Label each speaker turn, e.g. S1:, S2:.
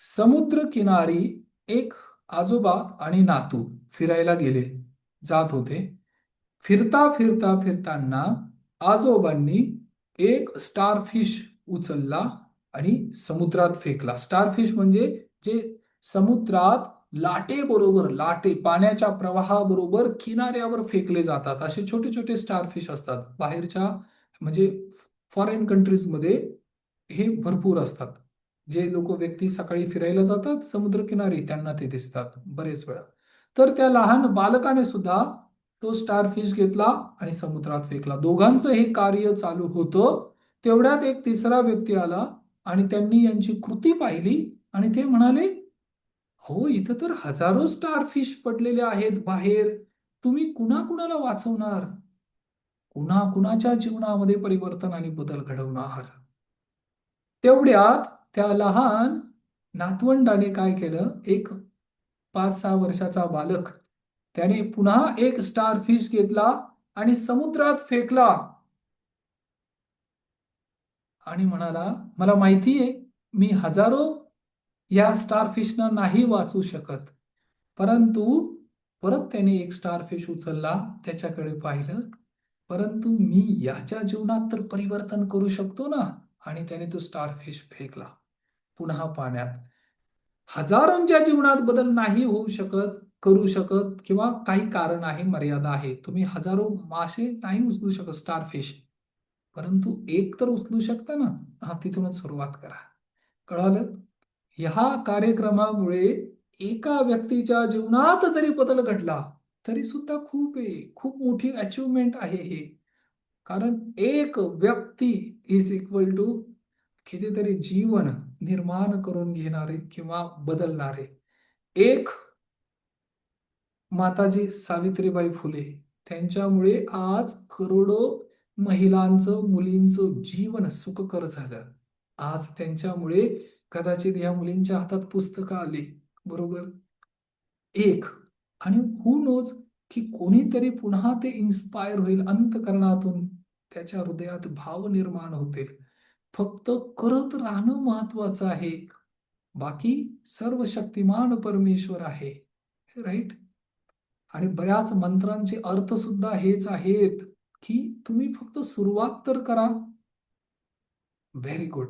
S1: समुद्र किनारी एक आजोबा आणि नातू फिरायला गेले. जात होते. फिरता फिरता फिरताना आजोबांनी एक स्टारफिश उचलला आणि समुद्रात फेकला. स्टारफिश म्हणजे जे समुद्रात लाटे बरोबर लाटे पाण्याच्या प्रवाहाबरोबर किनाऱ्यावर फेकले जातात. असे छोटे छोटे स्टारफिश असतात. बाहेरच्या म्हणजे फॉरेन कंट्रीजमध्ये हे भरपूर असतात. जे लोक व्यक्ती सकाळी फिरायला जातात समुद्रकिनारी त्यांना ते दिसतात बरेच वेळा. तर त्या लहान बालकाने सुद्धा तो स्टार फिश घेतला आणि समुद्रात फेकला. दोघांचं हे कार्य चालू होतं. तेवढ्यात एक तिसरा व्यक्ती आला आणि त्यांनी यांची कृती पाहिली आणि ते म्हणाले हो इथं तर हजारो स्टार फिश पडलेले आहेत बाहेर. तुम्ही कुणा कुणाला वाचवणार? कुणा कुणाच्या जीवनामध्ये परिवर्तन आणि बदल घडवणार? तेवढ्यात त्या लहान नातवंडाने काय केलं? एक पाच सहा वर्षाचा बालक त्याने पुन्हा एक स्टार फिश घेतला आणि समुद्रात फेकला. आणि म्हणाला मला माहिती आहे मी हजारो या स्टार फिशना नाही वाचू शकत. परंतु परत त्याने एक स्टार फिश उचलला त्याच्याकडे पाहिलं. परंतु मी याच्या जीवनात तर परिवर्तन करू शकतो ना. आणि त्याने तो स्टार फिश फेकला. पुन्हा पाण्यात. हजारोंच्या जीवनात बदल नाही होऊ शकत करू शकत किंवा काही कारण आहे मर्यादा आहे. तुम्ही हजारो मासे नाही उचलू शकत स्टारफिश परंतु एक तर उचलू शकता ना हा तिथूनच सुरुवात करा. कळालं? ह्या कार्यक्रमामुळे एका व्यक्तीच्या जीवनात जरी बदल घडला तरी सुद्धा खूप आहे खूप मोठी अचिव्हमेंट आहे हे. कारण एक व्यक्ती इज इक्वल टू कितीतरी जीवन निर्माण करून घेणारे किंवा बदलणारे. एक माताजी सावित्रीबाई फुले त्यांच्यामुळे आज करोडो महिलांचं मुलींचं जीवन सुखकर झालं. आज त्यांच्यामुळे कदाचित या मुलींच्या हातात पुस्तकं आली. बरोबर? एक. आणि हु नोज की कोणीतरी पुन्हा ते इन्स्पायर होईल अंतकरणातून. त्याच्या हृदयात भाव निर्माण होतील. फक्त करत राहणं महत्वाचं आहे. बाकी सर्व शक्तिमान परमेश्वर आहे. राईट आणि बऱ्याच मंत्रांचे अर्थ सुद्धा हेच आहेत की तुम्ही फक्त सुरुवात तर करा. Very good